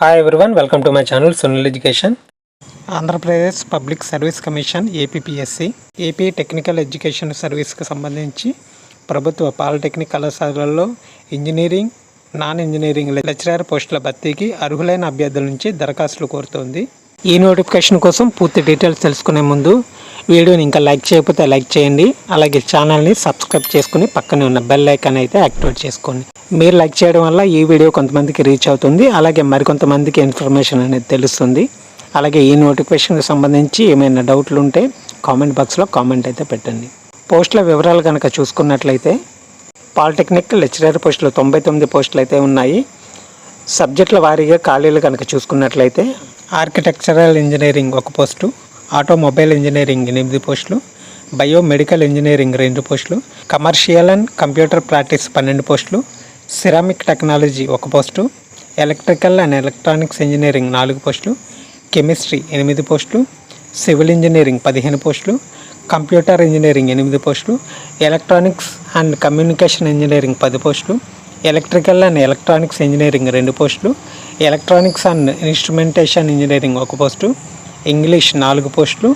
Hi everyone welcome to my channel సునల్ education Andhra Pradesh public service commission APPSC AP technical education సర్వీస్కి సంబంధించి ప్రభుత్వ polytechnic కళాశాలల్లో engineering non engineering lecturer పోస్టుల భర్తీకి అర్హులైన అభ్యర్థుల నుంచి దరఖాస్తులు కోరుతోంది. ఈ నోటిఫికేషన్ కోసం పూర్తి డీటెయిల్స్ తెలుసుకునే ముందు వీడియోని ఇంకా లైక్ చేయకపోతే లైక్ చేయండి. అలాగే ఛానల్ని సబ్స్క్రైబ్ చేసుకుని పక్కనే ఉన్న బెల్ ఐకాన్ అయితే యాక్టివేట్ చేసుకోండి. మీరు లైక్ చేయడం వల్ల ఈ వీడియో కొంతమందికి రీచ్ అవుతుంది. అలాగే మరికొంతమందికి ఇన్ఫర్మేషన్ అనేది తెలుస్తుంది. అలాగే ఈ నోటిఫికేషన్కి సంబంధించి ఏమైనా డౌట్లు ఉంటే కామెంట్ బాక్స్లో కామెంట్ అయితే పెట్టండి. పోస్టుల వివరాలు కనుక చూసుకున్నట్లయితే పాలిటెక్నిక్ లెక్చరర్ పోస్టులు తొంభై తొమ్మిది పోస్టులు అయితే ఉన్నాయి. సబ్జెక్టుల వారీగా ఖాళీలు కనుక చూసుకున్నట్లయితే ఆర్కిటెక్చరల్ ఇంజనీరింగ్ ఒక పోస్టు ఆటోమొబైల్ ఇంజనీరింగ్ ఎనిమిది పోస్టులు బయోమెడికల్ ఇంజనీరింగ్ రెండు పోస్టులు కమర్షియల్ అండ్ కంప్యూటర్ ప్రాక్టీస్ పన్నెండు పోస్టులు సిరామిక్ టెక్నాలజీ ఒక post electrical and electronics engineering నాలుగు పోస్టులు కెమిస్ట్రీ ఎనిమిది పోస్టులు సివిల్ ఇంజనీరింగ్ పదిహేను పోస్టులు కంప్యూటర్ ఇంజనీరింగ్ ఎనిమిది పోస్టులు ఎలక్ట్రానిక్స్ అండ్ కమ్యూనికేషన్ ఇంజనీరింగ్ పది పోస్టులు ఎలక్ట్రికల్ అండ్ ఎలక్ట్రానిక్స్ ఇంజనీరింగ్ రెండు posts electronics and instrumentation engineering ఒక పోస్టు ఇంగ్లీష్ నాలుగు పోస్టులు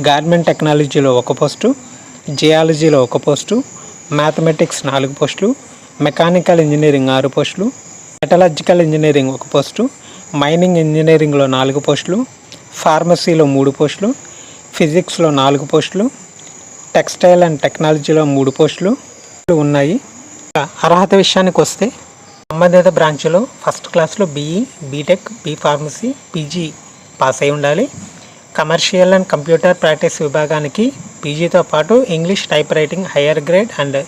గార్మెంట్ టెక్నాలజీలో ఒక పోస్టు జియాలజీలో ఒక పోస్టు మ్యాథమెటిక్స్ నాలుగు పోస్టులు మెకానికల్ ఇంజనీరింగ్ ఆరు పోస్టులు మెటలాజికల్ ఇంజనీరింగ్ ఒక పోస్టు మైనింగ్ ఇంజనీరింగ్లో నాలుగు పోస్టులు ఫార్మసీలో మూడు పోస్టులు ఫిజిక్స్లో నాలుగు పోస్టులు టెక్స్టైల్ అండ్ టెక్నాలజీలో మూడు పోస్టులు ఉన్నాయి. అర్హత విషయానికి వస్తే సంబంధిత బ్రాంచ్లో ఫస్ట్ క్లాస్లో BE BTech B pharmacy PG pass అయి ఉండాలి. కమర్షియల్ అండ్ కంప్యూటర్ ప్రాక్టీస్ విభాగానికి పీజీతో పాటు English type writing higher grade and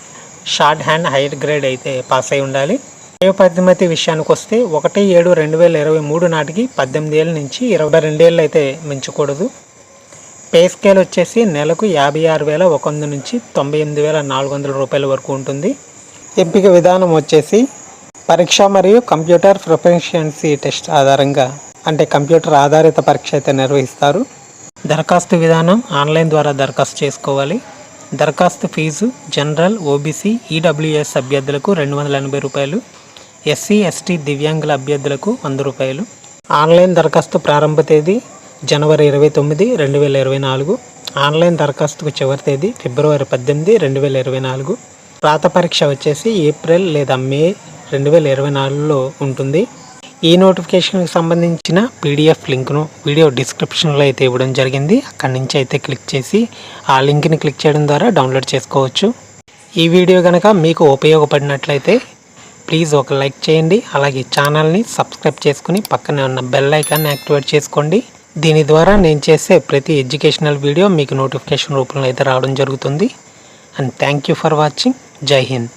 shorthand higher grade అయితే పాస్ అయి ఉండాలి. వయోపరిమితి విషయానికి వస్తే ఒకటి ఏడు రెండు వేల ఇరవై మూడు నాటికి పద్దెనిమిది ఏళ్ళ నుంచి ఇరవై రెండేళ్ళు అయితే మించకూడదు. పే స్కేల్ వచ్చేసి నెలకు యాభై ఆరు వేల ఒక వంద నుంచి తొంభై ఎనిమిది వేల నాలుగు వందల రూపాయల వరకు ఉంటుంది. ఎంపిక విధానం వచ్చేసి పరీక్ష మరియు కంప్యూటర్ ప్రొఫెషియన్సీ టెస్ట్ ఆధారంగా అంటే కంప్యూటర్ ఆధారిత పరీక్ష అయితే నిర్వహిస్తారు. దరఖాస్తు విధానం ఆన్లైన్ ద్వారా దరఖాస్తు చేసుకోవాలి. దరఖాస్తు ఫీజు జనరల్ ఓబీసీ ఈడబ్ల్యూఎస్ అభ్యర్థులకు రెండు వందల ఎనభై రూపాయలు ఎస్సీ ఎస్టీ దివ్యాంగుల అభ్యర్థులకు వంద రూపాయలు. ఆన్లైన్ దరఖాస్తు ప్రారంభ తేదీ జనవరి ఇరవై తొమ్మిది రెండు వేల ఇరవై నాలుగు. ఆన్లైన్ దరఖాస్తుకు చివరి తేదీ ఫిబ్రవరి పద్దెనిమిది రెండు వేల ఇరవై నాలుగు. రాత పరీక్ష వచ్చేసి ఏప్రిల్ లేదా మే రెండు వేల ఇరవై నాలుగులో ఉంటుంది. ఈ నోటిఫికేషన్కి సంబంధించిన పీడిఎఫ్ లింక్ను వీడియో డిస్క్రిప్షన్లో అయితే ఇవ్వడం జరిగింది. అక్కడి నుంచి అయితే క్లిక్ చేసి ఆ లింక్ని క్లిక్ చేయడం ద్వారా డౌన్లోడ్ చేసుకోవచ్చు. ఈ వీడియో కనుక మీకు ఉపయోగపడినట్లయితే ప్లీజ్ ఒక లైక్ చేయండి. అలాగే ఛానల్ని సబ్స్క్రైబ్ చేసుకుని పక్కనే ఉన్న బెల్ ఐకాన్ని యాక్టివేట్ చేసుకోండి. దీని ద్వారా నేను చేసే ప్రతి ఎడ్యుకేషనల్ వీడియో మీకు నోటిఫికేషన్ రూపంలో అయితే రావడం జరుగుతుంది. And thank you for watching. జై హింద్.